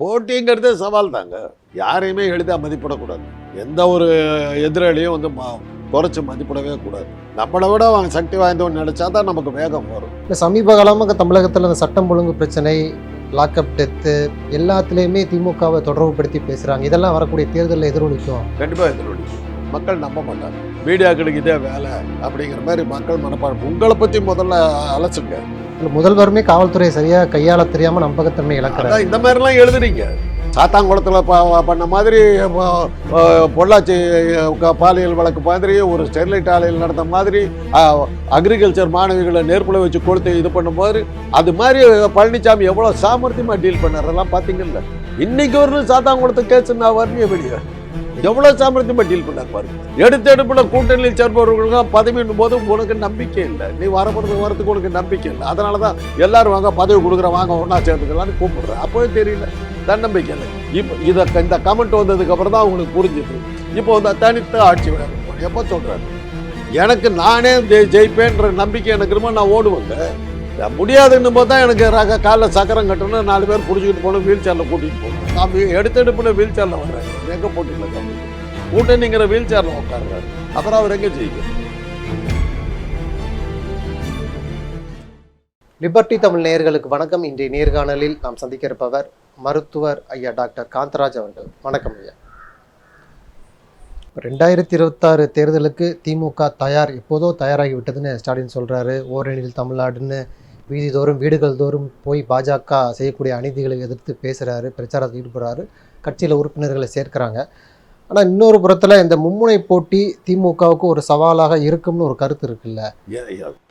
போட்டிங்கிறதே சவால் தாங்க. யாரையுமே எளிதாக மதிப்பிடக்கூடாது. எந்த ஒரு எதிராளியும் வந்து குறைச்சு மதிப்பிடவே கூடாது. நம்மளை விட அவங்க சக்தி வாய்ந்தவன் நினைச்சா தான் நமக்கு வேகம் வரும். இல்லை சமீப காலமாக தமிழகத்தில் அந்த சட்டம் ஒழுங்கு பிரச்சனை லாக்அப் டெத்து எல்லாத்துலேயுமே திமுகவை தொடர்புபடுத்தி பேசுகிறாங்க இதெல்லாம் வரக்கூடிய தேர்தலில் எதிரொலிக்கும். கண்டிப்பாக எதிரொலிக்கும். மக்கள் நம்ப மாட்டாங்க. மீடியாக்களுக்கு இதே வேலை அப்படிங்கிற மாதிரி மக்கள் மனப்பாடம். உங்களை பற்றி முதல்ல அலசுங்க. முதல்வருமே காவல்துறையை சரியாக கையாள தெரியாமல் நம்பகத்தன்மை இழக்கிறார். இந்த மாதிரிலாம் எழுதுறீங்க சாத்தாங்குளத்தில் பண்ண மாதிரி பொள்ளாச்சி பாலியல் வழக்கு மாதிரி ஒரு ஸ்டெர்லைட் ஆலையில் நடந்த மாதிரி அக்ரிகல்ச்சர் மாணவிகளை நேர்புலை வச்சு கொடுத்து இது பண்ணும் போது அது மாதிரி பழனிசாமி எவ்வளோ சாமர்த்தியமாக டீல் பண்ணுறதெல்லாம் பார்த்தீங்கல்ல. இன்னைக்கு ஒரு சாத்தாங்குளத்து கேஸ் நான் வரலையே வெளியே? எவ்வளோ சாமர்த்தியமாக டீல் பண்ணார் பாருங்க எடுத்து எடுப்பில் கூட்டணியில் சேர்பவர்களுக்கு பதவியின் போது உனக்கு நம்பிக்கை இல்லை. நீ வரப்படுறது வரதுக்கு உனக்கு நம்பிக்கை இல்லை. அதனால தான் எல்லாரும் வாங்க பதவி கொடுக்குற வாங்க ஒன்றா சேர்ந்துக்கலாம்னு கூப்பிடுற அப்போவே தெரியல. தன்னம்பிக்கை இல்லை. இப்போ இதை இந்த கமெண்ட் வந்ததுக்கு அப்புறம் தான் அவங்களுக்கு புரிஞ்சுது. இப்போ வந்து தனித்த ஆட்சி வேணும் எப்போ சொல்கிறாரு எனக்கு நானே ஜெய் ஜெயிப்பேன்ற நம்பிக்கை எனக்கு ரொம்ப நான் ஓடுவேங்க நான் முடியாதுன்னும் போது தான் எனக்கு ரக காலில் சக்கரம் கட்டணும் நாலு பேர் பிடிச்சிக்கிட்டு போகணும் வீல் சேரில் கூட்டிகிட்டு போகணும் நான் எடுத்தெடுப்பில் வீல் சேரில் வர்றேன். எங்கே போட்டுக்கல கூட்டணிங்கிற வீல் சேரில் உட்காருறாரு அப்புறம் அவர் எங்கே ஜெயிக்கும்? லிபர்டி தமிழ் நேயர்களுக்கு வணக்கம். இன்றைய நேர்காணலில் நாம் சந்திக்க இருப்பவர் மருத்துவர் ஐயா டாக்டர் காந்தராஜ் அவர்கள். வணக்கம் ஐயா. ரெண்டாயிரத்தி இருபத்தாறு தேர்தலுக்கு திமுக தயார் எப்போதோ தயாராகி விட்டதுன்னு ஸ்டாலின் சொல்றாரு. ஓரணியில் தமிழ்நாடுன்னு வீதி தோறும் வீடுகள் தோறும் போய் பாஜக செய்யக்கூடிய அநீதிகளை எதிர்த்து பேசுறாரு பிரச்சாரத்தில் ஈடுபடுறாரு. கட்சியில் உறுப்பினர்களை சேர்க்கிறாங்க. ஆனால் இன்னொரு புறத்தில் இந்த மும்முனை போட்டி திமுகவுக்கு ஒரு சவாலாக இருக்கும்னு ஒரு கருத்து இருக்குல்ல?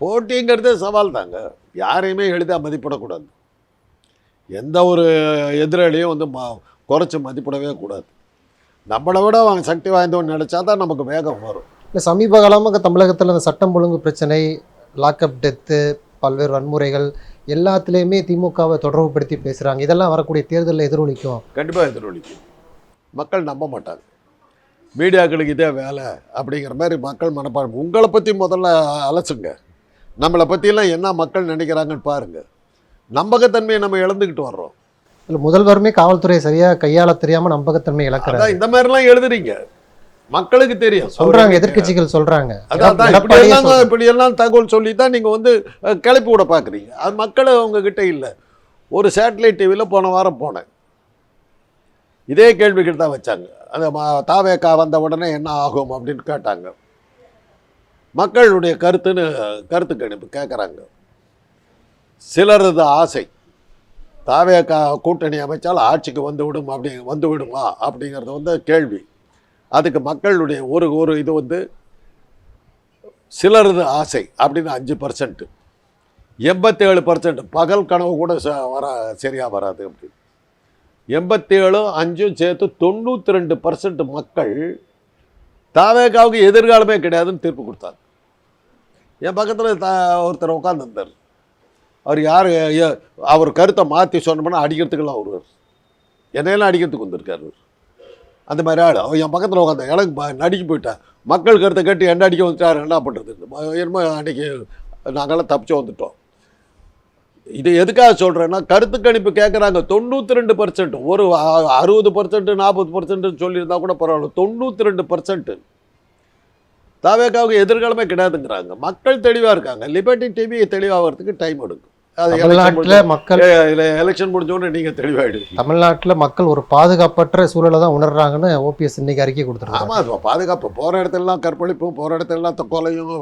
போட்டிங்கிறதே சவால் தாங்க யாரையுமே எளிதாக மதிப்பிடக்கூடாது. எந்த ஒரு எதிராளியும் வந்து ம குறைச்சி மதிப்பிடவே கூடாது. நம்மளை விட அவங்க சக்தி வாய்ந்தவன் நினச்சா தான் நமக்கு வேகம் வரும். இல்லை சமீப காலமாக தமிழகத்தில் அந்த சட்டம் ஒழுங்கு பிரச்சனை லாக்அப் டெத்து பல்வேறு வன்முறைகள் எல்லாத்துலேயுமே திமுகவை தொடர்புபடுத்தி பேசுகிறாங்க இதெல்லாம் வரக்கூடிய தேர்தலில் எதிரொலிக்கும். கண்டிப்பாக எதிரொலிக்கும். மக்கள் நம்ப மாட்டாங்க. மீடியாக்களுக்கு இதே வேலை அப்படிங்கிற மாதிரி மக்கள் மனப்பாடம். உங்களை பற்றி முதல்ல அலசுங்க. நம்மளை பற்றியெல்லாம் என்ன மக்கள் நினைக்கிறாங்கன்னு பாருங்கள் நம்பகத்தன்மையை நம்ம இழந்துக்கிட்டு வர்றோம். இல்லை முதல்வருமே காவல்துறை சரியாக கையாள தெரியாமல் நம்பகத்தன்மை இழக்கிறார். அதான் இந்த மாதிரிலாம் எழுதுறீங்க. மக்களுக்கு தெரியும். சொல்றாங்க எதிர்க்கட்சிகள் சொல்றாங்க. அதான் அதான் இப்படி எடப்பாடியே எல்லாம் சொல்றாரு. இப்படி எல்லாம் தகவல் சொல்லி தான் நீங்கள் வந்து கிளப்பி விட பார்க்குறீங்க அது மக்கள் உங்ககிட்ட இல்லை. ஒரு சேட்டலைட் டிவியில் போன வாரம் போனேன். இதே கேள்விகள் தான் வச்சாங்க. அந்த தாவேக்கா வந்த உடனே என்ன ஆகும் அப்படின்னு கேட்டாங்க. மக்களுடைய கருத்துன்னு கருத்து கணிப்பு கேட்குறாங்க சிலரது ஆசை தாவேக்கா கூட்டணி அமைச்சால் ஆட்சிக்கு வந்து விடும் அப்படி வந்து விடுமா அப்படிங்கிறது வந்து கேள்வி. அதுக்கு மக்களுடைய ஒரு ஒரு இது வந்து சிலரது ஆசை அப்படின்னு அஞ்சு பர்சன்ட்டு எண்பத்தேழு பர்சன்ட் பகல் கனவு கூட ச- வர சரியாக வராது அப்படின்னு. எண்பத்தேழும் அஞ்சும் சேர்த்து தொண்ணூற்றி ரெண்டு பர்சன்ட் மக்கள் தாவேக்காவுக்கு எதிர்காலமே கிடையாதுன்னு தீர்ப்பு கொடுத்தாங்க. என் பக்கத்தில் தா ஒருத்தர் உட்காந்துருந்தார் அவர் யார் அவர் கருத்தை மாற்றி சொன்னோம்னா அடிக்கிறதுக்கெல்லாம் ஒருவர் என்னையெல்லாம் அடிக்கிறதுக்கு வந்திருக்காரு அந்த மாதிரி ஆள். அவன் என் பக்கத்தில் உட்காந்த எனக்கு ப- நடிக்க போயிட்டேன் மக்கள் கருத்தை கேட்டு என்ன அடிக்க வந்துட்டார் என்ன பண்ணுறது என்னமோ அன்றைக்கி நாங்கள்லாம் தப்பிச்சு வந்துட்டோம். இது எதுக்காக சொல்கிறேன்னா கருத்து கணிப்பு கேட்குறாங்க தொண்ணூற்றி ரெண்டு பர்சன்ட் ஒரு அறுபது பர்சன்ட் நாற்பது பர்சன்ட்னு சொல்லியிருந்தா கூட பரவாயில்ல. தொண்ணூற்றி ரெண்டு பர்சன்ட் தாவேக்காவுக்கு எதிர்காலமே கிடையாதுங்கிறாங்க. மக்கள் தெளிவாக இருக்காங்க. லிபர்ட்டி டிவி தெளிவாகிறதுக்கு டைம் எடுக்கும். தமிழ்நாட்டுல மக்கள் எலெக்ஷன் முடிஞ்ச உடனே நீங்கள் தெளிவாயிடுவீங்க. தமிழ்நாட்டுல மக்கள் ஒரு பாதுகாப்பற்ற சூழலை தான் உணர்றாங்கன்னு ஓபிஎஸ் இன்னைக்கு அறிக்கை கொடுத்துருக்காங்க ஆமாம் அது பாதுகாப்பு போகிற இடத்துலலாம் கற்பழிப்பு போகிற இடத்துலலாம் கொலையும்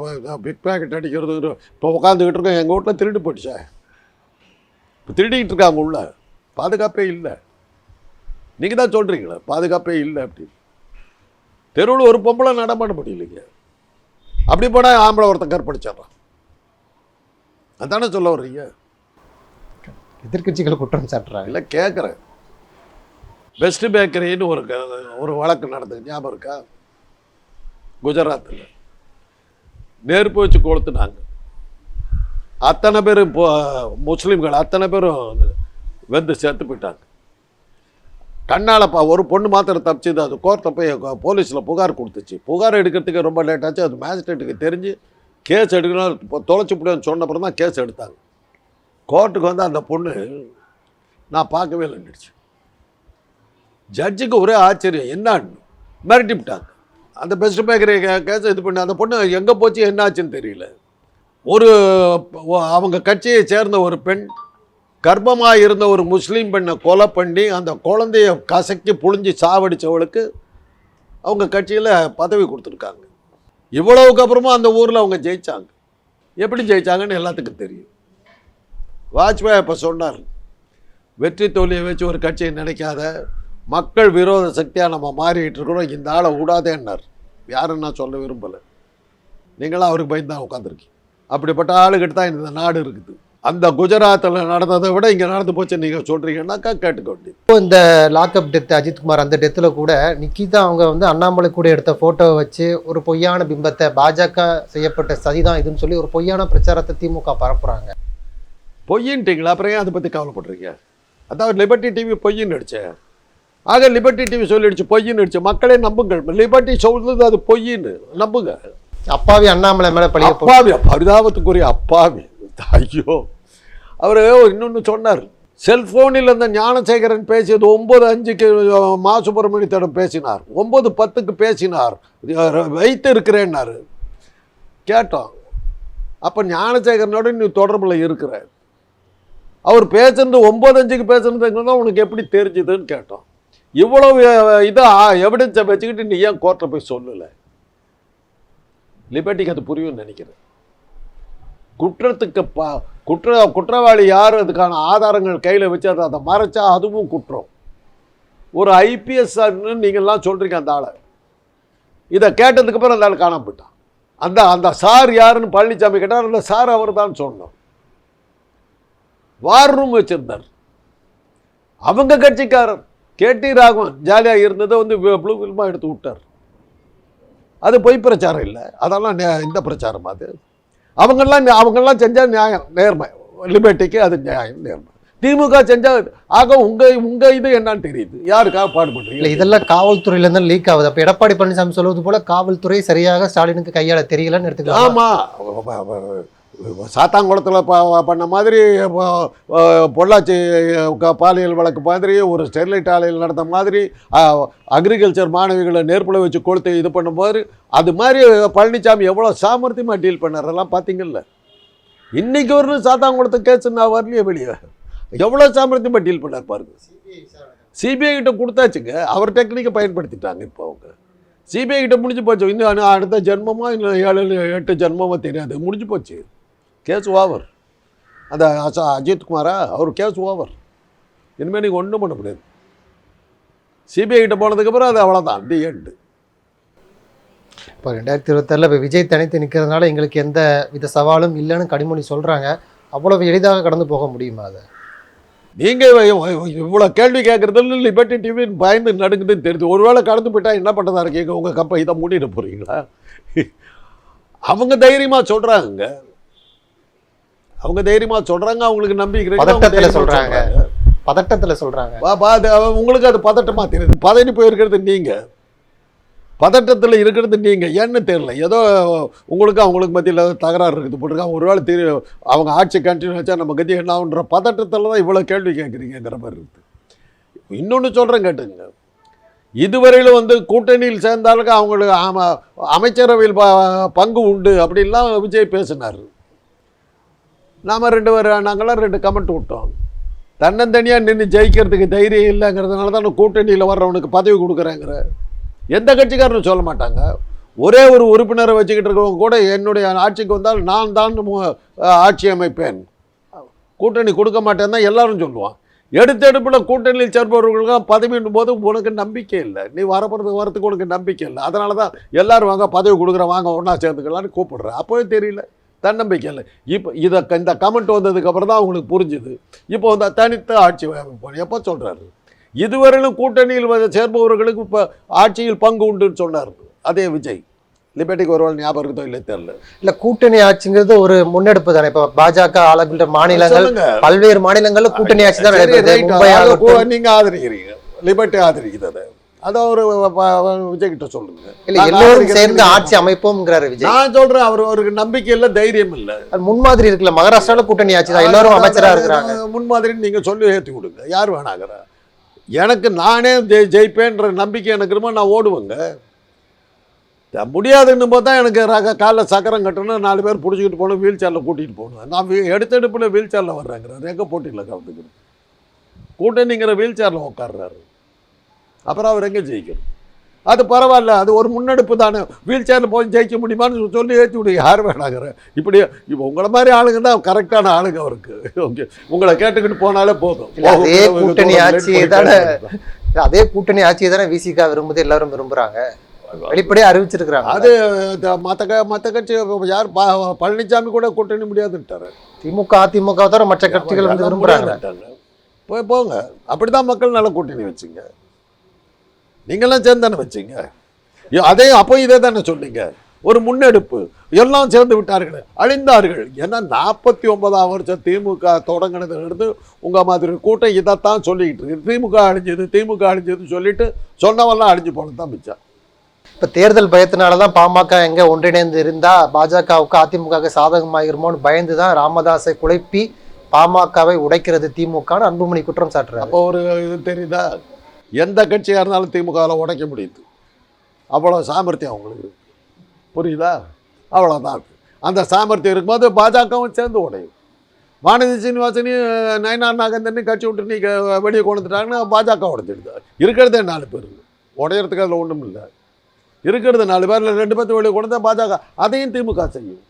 பிக் பேக்கெட் அடிக்கிறது இப்போ உட்காந்துக்கிட்டு இருக்கோம். எங்கள் வீட்டில் திருடு போயிடுச்சே. திருடிக்கிட்டு இருக்காங்க உள்ள. பாதுகாப்பே இல்லை. நீங்கள் தான் சொல்கிறீங்களே பாதுகாப்பே இல்லை அப்படி தெருவில் ஒரு பொம்பளை நடமாட முடியலைங்க அப்படி போனால் ஆம்பளை ஒருத்தன் கற்பழிச்சிட்றான் அதானே சொல்ல வர்றீங்க? எதிர்க்கட்சிகள் குற்றம் சாட்டுறாங்க. இல்லை கேட்குறேன் பெஸ்ட் பேக்கரின்னு ஒரு ஒரு வழக்கு நடந்தது. ஞாபகம் இருக்கா? குஜராத்தில் நெருப்பு வச்சு கொளுத்துனாங்க. அத்தனை பேரும் இப்போ முஸ்லீம்கள் அத்தனை பேரும் வெந்து சேர்த்து போயிட்டாங்க. கண்ணாலப்பா ஒரு பொண்ணு மாத்திரம் தப்பிச்சுது அது கோர்ட்டை போய் போலீஸில் புகார் கொடுத்துச்சு. புகார் எடுக்கிறதுக்கு ரொம்ப லேட் ஆச்சு அது மேஜிஸ்ட்ரேட்டுக்கு தெரிஞ்சு கேஸ் எடுக்கணும் இப்போ தொலைச்சி முடியும்னு சொன்ன தான் கேஸ் எடுத்தாங்க. கோர்ட்டுக்கு வந்து அந்த பொண்ணு நான் பார்க்கவே இல்லைன்னுடுச்சு ஜட்ஜுக்கு ஒரே ஆச்சரியம் என்னான்னு. மிரட்டி விட்டாங்க அந்த பெஸ்ட் பேக்கரி கேஸ் இது பண்ணி அந்த பொண்ணு எங்கே போச்சு என்னாச்சுன்னு தெரியல. ஒரு அவங்க கட்சியை சேர்ந்த ஒரு பெண் கர்ப்பமாக இருந்த ஒரு முஸ்லீம் பெண்ணை கொலை பண்ணி அந்த குழந்தைய கசக்கி புழிஞ்சு சாவடிச்சவளுக்கு அவங்க கட்சியில் பதவி கொடுத்துருக்காங்க. இவ்வளவுக்கு அப்புறமா அந்த ஊரில் அவங்க ஜெயித்தாங்க எப்படி ஜெயித்தாங்கன்னு எல்லாத்துக்கும் தெரியும். வாஜ்பாய் அப்போ சொன்னார் வெற்றி தோல்வியை வச்சு ஒரு கட்சியை நினைக்காத. மக்கள் விரோத சக்தியாக நம்ம மாறிட்டு இருக்கிறோம். இந்த ஆளை விடாதேன்னார். யாருன்னு நான் சொல்ல விரும்பலை. நீங்களாம் அவருக்கு பயந்து தான் உட்காந்துருக்கீங்க அப்படிப்பட்ட ஆளுகிட்ட தான் இந்த நாடு இருக்குது. அந்த குஜராத்தில் நடந்ததை விட இங்கே நடந்து போச்சு நீங்கள் சொல்கிறீங்கன்னாக்கா கேட்டுக்க வேண்டியது இப்போ இந்த லாக்அப் டெத் அஜித்குமார் அந்த டெத்தில் கூட நிக்கிதா அவங்க வந்து அண்ணாமலை கூட எடுத்த ஃபோட்டோவை வச்சு ஒரு பொய்யான பிம்பத்தை பாஜக செய்யப்பட்ட சதிதான் இதுன்னு சொல்லி ஒரு பொய்யான பிரச்சாரத்தை திமுக பரப்புறாங்க. பொய்யின்ட்டீங்களா அப்புறம் ஏன் அதை பற்றி கவலைப்படுறீங்க? அதான் லிபர்ட்டி டிவி பொய்ன்னு அடிச்சேன் ஆக லிபர்ட்டி டிவி சொல்லிடுச்சு பொய்ன்னு அடிச்சு. மக்களே நம்புங்கள். லிபர்ட்டி சொல்றது அது பொய்ன்னு. நம்புங்க. அப்பாவி அண்ணாமலை மேலே பழிய அப்பாவி பரிதாபத்துக்குரிய அப்பாவி. ஐயோ. அவர் இன்னொன்று சொன்னார். செல்போனில் இருந்த ஞானசேகரன் பேசியது ஒம்பது அஞ்சுக்கு மா சுப்பிரமணியத்திடம் பேசினார். ஒம்பது பத்துக்கு பேசினார். வைத்து இருக்கிறேன்னாரு கேட்டோம். அப்போ ஞானசேகரனோட நீ தொடர்பில் இருக்கிற. அவர் பேசுனது ஒம்பது அஞ்சுக்கு பேசுனதுங்கன்னா உனக்கு எப்படி தெரிஞ்சுதுன்னு கேட்டோம். இவ்வளவு அஹ், இதாக எவிடன்ஸை வச்சுக்கிட்டு நீ ஏன் கோர்ட்டில் போய் சொல்லலை? லிபர்ட்டிக்கு அது புரியும்னு நினைக்கிறேன். குற்றத்துக்கு பா குற்ற குற்றவாளி யார்? அதுக்கான ஆதாரங்கள் கையில் வச்சு அதை மறைச்சா அதுவும் குற்றம். ஒரு ஐபிஎஸ் நீங்கள்லாம் சொல்கிறீங்க அந்த ஆளை. இதை கேட்டதுக்கு அப்புறம் அந்த ஆள் காணாம போயிட்டான். அந்த அந்த சார் யாருன்னு பழனிசாமி கேட்டார் அந்த சார் அவர் தான் சொன்னோம். வார் ரூம் வச்சுருந்தார். அவங்க கட்சிக்காரர். கேடி ராகவன் ஜாலியாக இருந்ததை வந்து ப்ளூ ஃபில்மாக எடுத்து விட்டார். அது பொய் பிரச்சாரம் இல்லை. அதெல்லாம் இந்த பிரச்சாரம் அது. அவங்கெல்லாம் அவங்கெல்லாம் செஞ்சால் நியாயம் நேர்மை. லிபர்ட்டிக்கு அது நியாயம் நேர்மை. திமுக செஞ்சா ஆக உங்க உங்க இது என்னன்னு தெரியுது. யாருக்காக இல்ல பாடுபடுறீங்க இதெல்லாம் காவல்துறையில இருந்து லீக் ஆகுது அப்ப எடப்பாடி பழனிசாமி சொல்வது போல காவல்துறை சரியாக ஸ்டாலினுக்கு கையாள தெரியலன்னு எடுத்துக்கலாம். ஆமா. சாத்தாங்குளத்தில் ப பண்ண மாதிரி பொள்ளாச்சி பாலியல் வழக்கு மாதிரி ஒரு ஸ்டெர்லைட் ஆலையில் நடந்த மாதிரி அக்ரிகல்ச்சர் மாணவிகளை நெருப்புல வச்சு கொளுத்து இது பண்ணும்போது அது மாதிரி பழனிசாமி எவ்வளோ சாமர்த்தியமாக டீல் பண்ணாரெல்லாம் பார்த்தீங்கல்ல இன்னைக்கு வரலும் சாத்தாங்குளத்து கேஸ் நான் வரலையே வெளியே. எவ்வளோ சாமர்த்தியமாக டீல் பண்ணார் பாருங்க. சிபிஐ கிட்ட கொடுத்தாச்சுங்க. அவர் டெக்னிக்கை பயன்படுத்திட்டாங்க இப்போ அவங்க. சிபிஐ கிட்ட முடிஞ்சு போச்சு. இன்னும் அடுத்த ஜென்மமோ இல்லை ஏழு எட்டு ஜென்மமோ தெரியாது. முடிஞ்சு போச்சு. Case over. அந்த அச- அஜித் குமாரா அவர் கேஸ் ஓவர். இனிமேல் நீங்கள் ஒன்றும் பண்ண முடியாது. சிபிஐ கிட்ட போனதுக்கப்புறம் அது அவ்வளோதான் தி எண்டு இப்போ ரெண்டாயிரத்தி இருபத்தாறில் இப்போ விஜய் தனித்து நிற்கிறதுனால எங்களுக்கு எந்த வித சவாலும் இல்லைன்னு கனிமொழி சொல்றாங்க. அவ்வளவு எளிதாக கடந்து போக முடியுமா அதை? நீங்கள் இவ்வளோ கேள்வி கேட்குறதுல லிபர்ட்டி டிவி பயந்து நடுங்குதுன்னு தெரியுது ஒருவேளை கடந்து போயிட்டா என்ன பண்ணுறதா இருக்கீங்க உங்கள் கம்பை இதை மூடிட்டு போகிறீங்களா அவங்க தைரியமாக சொல்கிறாங்க அவங்க தைரியமாக சொல்கிறாங்க அவங்களுக்கு நம்பிக்கை பதட்டத்துல சொல்றாங்க. பதட்டத்துல சொல்றாங்க. வா பா அது அவ- உங்களுக்கு அது பதட்டமாக தெரியுது. பதறி போயிருக்கிறது நீங்கள் பதட்டத்தில் இருக்கிறது நீங்கள் ஏன்னு தெரியல. ஏதோ உங்களுக்கு அவங்களுக்கு மத்தியில் தகராறு இருக்குது போட்டிருக்காங்க ஒருவேளை தெரியும் அவங்க ஆட்சி கண்டினியூ வச்சா நம்ம கதி என்ன ஆகுன்ற பதட்டத்தில் தான் இவ்வளோ கேள்வி கேட்குறீங்கிற மாதிரி இருக்குது இன்னொன்று சொல்கிறேன் கேட்டுங்க. இதுவரையிலும் வந்து கூட்டணியில் சேர்ந்தாலுக்கு அவங்களுக்கு அமைச்சரவையில் ப பங்கு உண்டு அப்படின்லாம் விஜய் பேசினார். நாம் ரெண்டு பேர் நாங்களாம் ரெண்டு கமெண்ட் விட்டோம். தன்னந்தனியாக நின்று ஜெயிக்கிறதுக்கு தைரியம் இல்லைங்கிறதுனால தான் கூட்டணியில் வர்றவனுக்கு பதவி கொடுக்குறேங்கிற. எந்த கட்சிக்காரனும் சொல்ல மாட்டாங்க. ஒரே ஒரு உறுப்பினரை வச்சுக்கிட்டு இருக்கவங்க கூட என்னுடைய ஆட்சிக்கு வந்தால் நான் தான் ஆட்சி அமைப்பேன். கூட்டணி கொடுக்க மாட்டேன் தான் எல்லாரும் சொல்லுவான். எடுத்தெடுப்பில் கூட்டணியில் சேர்பவர்களுக்கெல்லாம் பதவின்னும் போது உனக்கு நம்பிக்கை இல்லை. நீ வரப்போகிறது வரத்துக்கு உனக்கு நம்பிக்கை இல்லை. அதனால தான் எல்லோரும் வாங்க பதவி கொடுக்குறேன் வாங்க ஒன்றா சேர்ந்துக்கலான்னு கூப்பிடுறேன். அப்போவே தெரியல. தன்னம்பிக்கை இல்லை. இப்போ இதை இந்த கமெண்ட் வந்ததுக்கப்புறம் தான் அவங்களுக்கு புரிஞ்சுது. இப்போ வந்து தனித்த ஆட்சி அமைப்போம் எப்போ சொல்கிறாரு இதுவரையிலும் கூட்டணியில் சேர்பவர்களுக்கு இப்போ ஆட்சியில் பங்கு உண்டுன்னு சொன்னார். அதே விஜய். லிபர்ட்டிக்கு ஒரு ஞாபகம் இருக்குதோ இல்லை தெரியல. இல்ல கூட்டணி ஆட்சிங்கிறது ஒரு முன்னெடுப்பு தானே. இப்போ பாஜக ஆளுகின்ற மாநிலங்கள் பல்வேறு மாநிலங்கள்ல கூட்டணி ஆட்சி தான் நீங்க ஆதரிக்கிறீங்க. லிபர்ட்டி ஆதரிக்குது அதை ஒரு விஜய் கிட்ட சொல்லுங்க. இல்ல எல்லோரும் சேர்ந்து ஆட்சி அமைப்போம்ங்கிறாரு விஜய். நான் சொல்றேன் அவர் அவருக்கு நம்பிக்கை இல்லை தைரியம் இல்லை. அது முன்மாதிரி இருக்குல்ல மகாராஷ்டிரால கூட்டணி ஆட்சி தான் எல்லாரும் அமைச்சரா இருக்கிறாங்க. முன்மாதிரி நீங்க சொல்லி ஏற்றி கொடுங்க. யார் வேணாங்கிற? எனக்கு நானே ஜெய் ஜெயிப்பேன்ற நம்பிக்கை எனக்கு இருமா நான் ஓடுவேங்க. முடியாதுன்னும் போது தான் எனக்கு ரக காலில் சக்கரம் கட்டணும் நாலு பேர் பிடிச்சிக்கிட்டு போகணும் வீல் சேரில் கூட்டிகிட்டு போகணும். நான் எடுத்தெடுப்பில் வீல் சேரில் வர்றேங்கிறார். எங்கே போட்டியில் கலந்துக்கிறேன் கூட்டணிங்கிற வீல் சேரில் உட்கார்றாரு. அப்புறம் அவர் எங்கே ஜெயிக்கணும் அது பரவாயில்ல அது ஒரு முன்னெடுப்பு தானே. வீல் சேரில் போய் ஜெயிக்க முடியுமான்னு சொல்லி ஏற்றி விடு யார் வேணாங்கிற. இப்படி இப்போ உங்களை மாதிரி ஆளுங்க தான் கரெக்டான ஆளுங்க அவருக்கு. ஓகே. உங்களை கேட்டுக்கிட்டு போனாலே போதும். அதே கூட்டணி ஆட்சியை தானே அதே கூட்டணி ஆட்சியை தானே விசிகா விரும்புது எல்லாரும் விரும்புறாங்க. வெளிப்படையா அறிவிச்சிருக்கிறாங்க. அது மற்ற மற்ற கட்சி யார் பழனிசாமி கூட கூட்டணி முடியாதுன்ட்டாரு. திமுக அதிமுக தவிர மற்ற கட்சிகள் வந்து முடியாதுன்ட்டாங்க. போய் போங்க. அப்படிதான் மக்கள் நல்ல கூட்டணி வச்சுங்க. நீங்களாம் சேர்ந்து தானே வச்சீங்க. ஐயோ, அதே அப்போ இதே தானே சொன்னீங்க. ஒரு முன்னெடுப்பு. எல்லாம் சேர்ந்து விட்டார்கள். அழிந்தார்கள். ஏன்னா நாற்பத்தி ஒன்பதாம் வருஷம் திமுக தொடங்கினதுலேருந்து உங்கள் மாதிரி கூட்டம் இதைத்தான் சொல்லிக்கிட்டு இருக்கு. திமுக அழிஞ்சது திமுக அழிஞ்சதுன்னு சொல்லிட்டு சொன்னவெல்லாம் அழிஞ்சு போனது தான் மிச்சம். இப்ப தேர்தல் பயத்தினாலதான் பாமக எங்க ஒன்றிணைந்து இருந்தா பாஜகவுக்கு அதிமுக சாதகமாயிருமோன்னு பயந்து தான் ராமதாஸை குழப்பி பாமகவை உடைக்கிறது திமுகன்னு அன்புமணி குற்றம் சாட்டுறாரு. அப்போ ஒரு இது தெரியுதா? எந்த கட்சியாக இருந்தாலும் திமுகவில் உடைக்க முடியுது. அவ்வளோ சாமர்த்தியம் அவங்களுக்கு. புரியுதா? அவ்வளோதான் அந்த சாமர்த்தியம் இருக்கும்போது பாஜகவும் சேர்ந்து உடையும். வானதி சீனிவாசனையும் நயனார் நாகேந்திரனையும் கட்சி விட்டு நீ வெளியே கொண்டுட்டாங்கன்னா பாஜக உடைச்சிடுது இருக்கிறதே நாலு பேர். உடையறதுக்கு அதில் ஒன்றும் இல்லை. இருக்கிறது நாலு பேரில் ரெண்டு பேர்த்து வெளியே கொண்டு பாஜக அதையும் திமுக செய்யும்.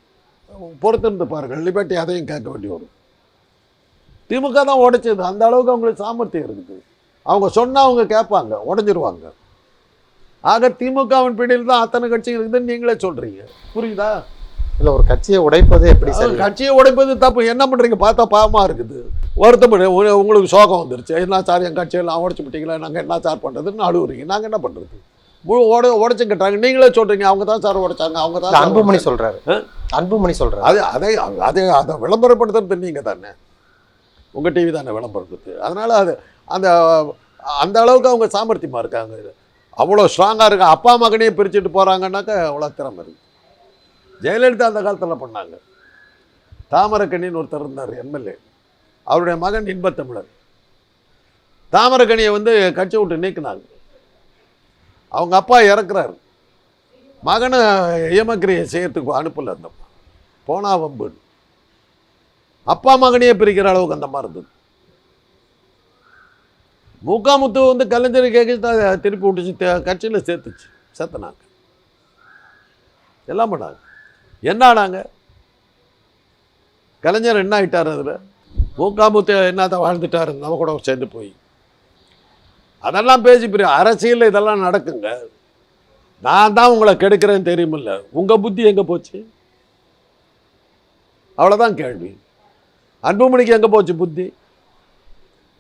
பொறுத்திருந்து பாருங்கள் லிபர்ட்டி அதையும் கேட்க வேண்டி வரும். திமுக தான் உடைச்சது. அந்த அளவுக்கு அவங்களுக்கு சாமர்த்தியம் இருக்குது. அவங்க சொன்னா அவங்க கேட்பாங்க உடஞ்சிருவாங்க. ஆக திமுகவின் பிடியில் தான் அத்தனை கட்சி இருக்குதுன்னு நீங்களே சொல்றீங்க. புரியுதா? இல்ல ஒரு கட்சியை உடைப்பது எப்படி சரி? கட்சியை உடைப்பது தப்பு. என்ன பண்றீங்க? பார்த்தா பாவமா இருக்குது. வருத்தப்படு உங்களுக்கு சோகம் வந்துருச்சு. என்ன சார் என் கட்சியெல்லாம் உடச்சு விட்டீங்களா? நாங்கள் என்ன சார் பண்றதுன்னு அழுவுறீங்க. நாங்கள் என்ன பண்றது? முழு உட உடச்சுக்கிட்டாங்க நீங்களே சொல்றீங்க. அவங்க தான் சார் உடைச்சாங்க. அவங்க தான் அன்புமணி ஆ? அன்புமணி சொல்றாரு. அது அதை அதை அதை விளம்பரப்படுத்துறது நீங்கள் தானே. உங்கள் டிவி தானே விளம்பரப்படுத்து அதனால் அது அந்த அந்த அளவுக்கு அவங்க சாமர்த்தியமாக இருக்காங்க அவ்வளோ ஸ்ட்ராங்காக இருக்க அப்பா மகனையும் பிரிச்சுட்டு போகிறாங்கன்னாக்கா அவ்வளோ திறமை இருக்கு. ஜெயலலிதா அந்த காலத்தில் பண்ணாங்க. தாமரக்கண்ணின்னு ஒருத்தர் இருந்தார் எம்எல்ஏ. அவருடைய மகன் இன்பத்தமிழர். தாமரக்கனியை வந்து கட்சி விட்டு நீக்கினாங்க. அவங்க அப்பா இறக்குறாரு. மகனை ஏமக்கிரியை செய்யறதுக்கு அனுப்பல அந்த போனா வம்பு அப்பா மகனையே பிரிக்கிற அளவுக்கு அந்த மாதிரி இருந்தது. முகாமுத்து வந்து கலைஞர் கேட்க திருப்பி விட்டுச்சு. கட்சியில் சேர்த்துச்சு. சேர்த்தனாங்க எல்லாம் பண்ணாங்க. என்ன ஆனாங்க கலைஞர் என்ன ஆகிட்டார் அதில்? மூக்காமுத்து என்னதான் வாழ்ந்துட்டார்? நம்ம கூட சேர்ந்து போய். அதெல்லாம் பேசி பெரிய அரசியலில் இதெல்லாம் நடக்குங்க. நான் தான் உங்களை கெடுக்கிறேன்னு தெரியுமில்ல. உங்கள் புத்தி எங்கே போச்சு? அவ்வளோதான் கேள்வி. அன்புமணிக்கு எங்கே போச்சு புத்தி?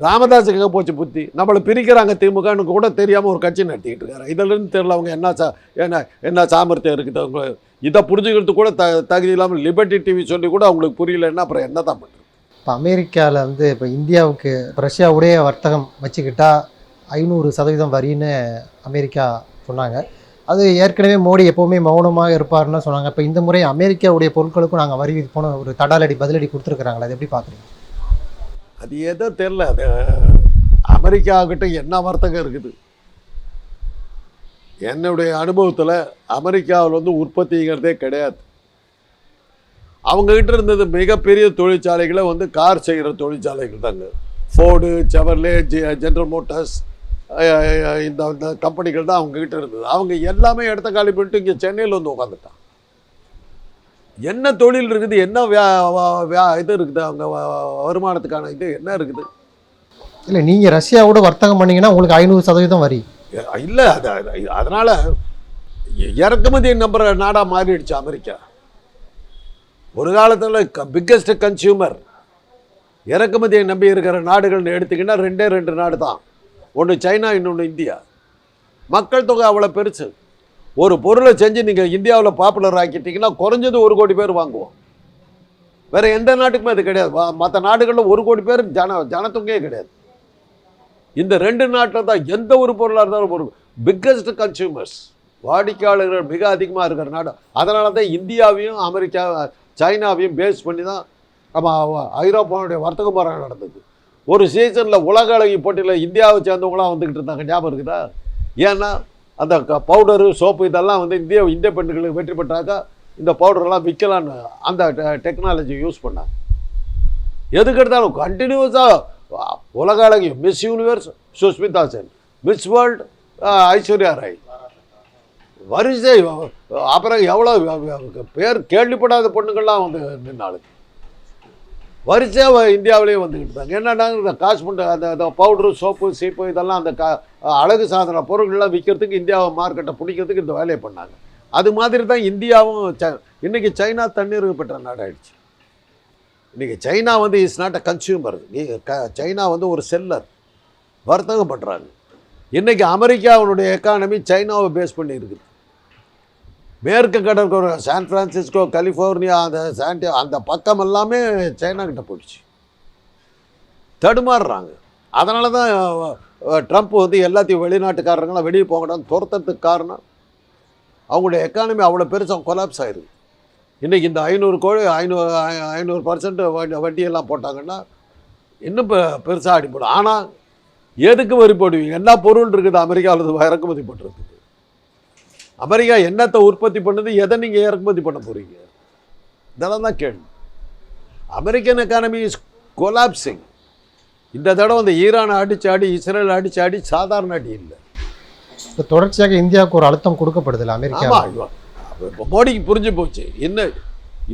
ராமதாஸுக்கு எங்கே போச்சு புத்தி. நம்மளை பிரிக்கிறாங்க திமுகன்னு கூட தெரியாமல் ஒரு கட்சி நடத்திக்கிட்டு இருக்காரு. இதிலிருந்து தெரியல அவங்க என்ன சா என்ன என்ன சாமர்த்தியம் இருக்குது அவங்க. இதை புரிஞ்சுக்கிறது கூட த தகுதி இல்லாமல் லிபர்ட்டி டிவி சொல்லி கூட அவங்களுக்கு புரியலன்னா அப்புறம் என்ன தான் பண்ணுறது இப்போ அமெரிக்காவில் வந்து இப்போ இந்தியாவுக்கு ரஷ்யாவுடைய வர்த்தகம் வச்சுக்கிட்டா ஐநூறு சதவீதம் வரின்னு அமெரிக்கா சொன்னாங்க. அது ஏற்கனவே மோடி எப்போவுமே மௌனமாக இருப்பார்னு சொன்னாங்க. இப்போ இந்த முறை அமெரிக்காவுடைய பொருட்களுக்கும் நாங்கள் வரி விதிப்போன ஒரு தடாலடி பதிலடி கொடுத்துருக்குறாங்களா? அது எப்படி பார்க்குறீங்க அது ஏதோ தெரில அது அமெரிக்காக்கிட்ட என்ன வர்த்தகம் இருக்குது? என்னுடைய அனுபவத்தில் அமெரிக்காவில் வந்து உற்பத்திங்கிறதே கிடையாது. அவங்கக்கிட்ட இருந்தது மிகப்பெரிய தொழிற்சாலைகளை வந்து கார் செய்கிற தொழிற்சாலைகள் தாங்க. ஃபோர்டு செவர்லே ஜெ ஜென்ரல் மோட்டார்ஸ் இந்த கம்பெனிகள் தான் அவங்கக்கிட்ட இருந்தது. அவங்க எல்லாமே இடத்த காலி பண்ணிட்டு இங்கே சென்னையில் வந்து உட்காந்துட்டான் என்ன தொழில் இருக்குது என்ன வியா வியா- இது இருக்குது அவங்க வருமானத்துக்கான இது என்ன இருக்குது? இல்லை நீங்கள் ரஷ்யாவோட வர்த்தகம் பண்ணீங்கன்னா உங்களுக்கு ஐநூறு சதவீதம் வரி. இல்லை அது அது- அதனால இறக்குமதி நம்புற நாடாக மாறிடுச்சு அமெரிக்கா. ஒரு காலத்தில் பிக்கஸ்ட் கன்சியூமர் இறக்குமதியை நம்பி இருக்கிற நாடுகள்னு எடுத்திங்கன்னா ரெண்டே ரெண்டு நாடு தான் ஒன்று சைனா இன்னொன்று இந்தியா. மக்கள் தொகை அவ்வளோ பெருசு. ஒரு பொருளை செஞ்சு நீங்கள் இந்தியாவில் பாப்புலர் ஆக்கிட்டீங்கன்னா குறைஞ்சது ஒரு கோடி பேர் வாங்குவோம். வேறு எந்த நாட்டுக்குமே அது கிடையாது. மற்ற நாடுகளில் ஒரு கோடி பேர் ஜன ஜனத்தொகையே கிடையாது. இந்த ரெண்டு நாட்டில் தான் எந்த ஒரு பொருளாக இருந்தாலும் ஒரு பிக்கஸ்ட் கன்சியூமர்ஸ் வாடிக்கையாளர்கள் மிக அதிகமாக இருக்கிற நாடு. அதனால தான் இந்தியாவையும் அமெரிக்கா சைனாவையும் பேஸ் பண்ணி தான் நம்ம ஐரோப்பாவுடைய வர்த்தக போராட்டம் நடந்தது. ஒரு சீசனில் உலக அழகி போட்டியில் இந்தியாவை சேர்ந்தவங்களாம் வந்துக்கிட்டு இருந்தாங்க. ஞாபகம் இருக்குதா? ஏன்னா அந்த பவுடரு சோப்பு இதெல்லாம் வந்து இந்திய இந்திய பெண்களுக்கு வெற்றி பெற்றாக்கா இந்த பவுடரெல்லாம் விற்கலான்னு அந்த டெக்னாலஜி யூஸ் பண்ணாங்க எதுக்கு எடுத்தாலும் கண்டினியூஸாக உலக அழகி Miss Universe Sushmita Sen Miss World Aishwarya Rai. வரிசை அப்புறம் எவ்வளோ பேர் கேள்விப்படாத பொண்ணுங்கள்லாம் வந்து நின்னாளுக்கு வரிசையாக இந்தியாவிலேயே வந்துக்கிட்டு இருந்தாங்க என்னன்னா இந்த காஸ்மெண்ட் அந்த அந்த பவுட்ரு சோப்பு சீப்பு இதெல்லாம் அந்த கா அழகு சாதன பொருட்கள்லாம் விற்கிறதுக்கு இந்தியாவை மார்க்கெட்டை பிடிக்கிறதுக்கு இந்த வேலையை பண்ணாங்க. அது மாதிரி தான் இந்தியாவும் ச இன்றைக்கி சைனா தண்ணீர் பெற்ற நாடாயிடுச்சு இன்றைக்கி சைனா வந்து இஸ் நாட் அ கன்சியூமர் க சைனா வந்து ஒரு செல்லர் வர்த்தகம் பண்ணுறாங்க இன்றைக்கி அமெரிக்காவுடைய எக்கானமி சைனாவை பேஸ் பண்ணி இருக்குது மேற்கு கடற்கரை சான் ஃப்ரான்சிஸ்கோ கலிஃபோர்னியா அந்த சாண்டியோ அந்த பக்கம் எல்லாமே சைனா கிட்ட போயிடுச்சு. தடுமாறுறாங்க. அதனால தான் ட்ரம்ப் வந்து எல்லாத்தையும் வெளிநாட்டுக்காரங்களாம் வெளியே போங்கடான்னு துரத்துறதுக்கு காரணம் அவங்களுடைய எக்கானமி அவ்வளோ பெருசாக கொலாப்ஸ் ஆயிருக்கு இன்றைக்கி இந்த ஐநூறு கோடி ஐநூறு ஐநூறு பர்சன்ட் வட்டியெல்லாம் போட்டாங்கன்னா இன்னும் இப்போ பெருசாக அடிப்படும் ஆனால் எதுக்கு வரி போடுவீங்க என்ன பொருள் இருக்குது? அமெரிக்காவில் இறக்குமதி பண்ணுறதுக்கு அமெரிக்கா என்னத்தை உற்பத்தி பண்ணுது எதை நீங்கள் இறக்குமதி பண்ண போகிறீங்க இதெல்லாம் தான் கேள்வி. அமெரிக்கன் எக்கானமி இஸ் கொலாப்சிங் இந்த தடவை இந்த ஈரானை அடிச்சு அடி இஸ்ரேல் அடிச்சு அடி சாதாரண அடி இல்லை. இப்போ தொடர்ச்சியாக இந்தியாவுக்கு ஒரு அழுத்தம் கொடுக்கப்படுதில்ல அமெரிக்கா? மோடிக்கு புரிஞ்சு போச்சு. என்ன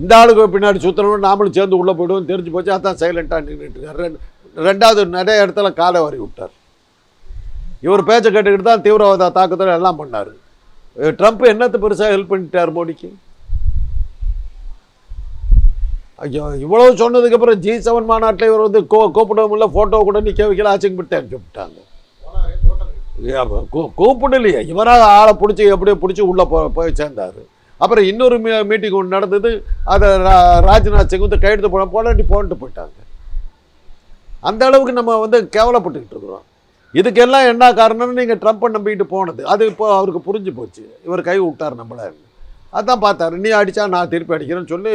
இந்த ஆளுக்கு பின்னாடி சுற்றணும் நாமளும் சேர்ந்து உள்ளே போய்டுவோம் தெரிஞ்சு போச்சு அதான் சைலண்ட்டாக நின்றுட்டு இருக்காரு. ரெண்டு ரெண்டாவது நிறைய இடத்துல காலை வாரி விட்டார். இவர் பேச்சை கேட்டுக்கிட்டு தான் தீவிரவாத தாக்குதல் எல்லாம் பண்ணார். ட்ரம்ப் என்னத்தை பெருசாக ஹெல்ப் பண்ணிட்டார் மோடிக்கு? ஐயோ இவ்வளவு சொன்னதுக்கப்புறம் ஜி செவன் மாநாட்டில் இவர் வந்து கோ கூப்பிடவும் இல்லை ஃபோட்டோ கூட நிற்க வைக்கல ஆச்சரியப்பட்டு சொல்லிட்டாங்க. விட்டாங்க கூப்பிடலையே. இவராக ஆளை பிடிச்சி எப்படியோ பிடிச்சி உள்ளே போ போய் சேர்ந்தார். அப்புறம் இன்னொரு மீ மீட்டிங் ஒன்று நடந்தது. அதை ரா- ராஜ்நாத் சிங் வந்து கையெழுத்து போன போலாண்டி போன்ட்டு போயிட்டாங்க. அந்த அளவுக்கு நம்ம வந்து கேவலப்பட்டுக்கிட்டு இருக்கிறோம். இதுக்கெல்லாம் என்ன காரணம்னு நீங்கள் ட்ரம்ப்பை நம்பிக்கிட்டு போனது. அது இப்போ அவருக்கு புரிஞ்சு போச்சு. இவர் கை விட்டார் நம்மளை. அதான் பார்த்தாரு. நீ அடித்தா நான் திருப்பி அடிக்கிறேன்னு சொல்லி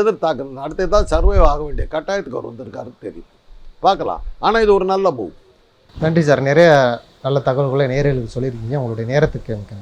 எதிர்த்தாக்குறது. அடுத்தது தான் சர்வைவ் ஆக வேண்டிய கட்டாயத்துக்கு அவர் வந்திருக்காருன்னு தெரியும் பார்க்கலாம். ஆனால் இது ஒரு நல்ல மூவ் நன்றி சார். நிறைய நல்ல தகவல்களை நேரில் சொல்லியிருக்கீங்க. உங்களுடைய நேரத்துக்கு எனக்கு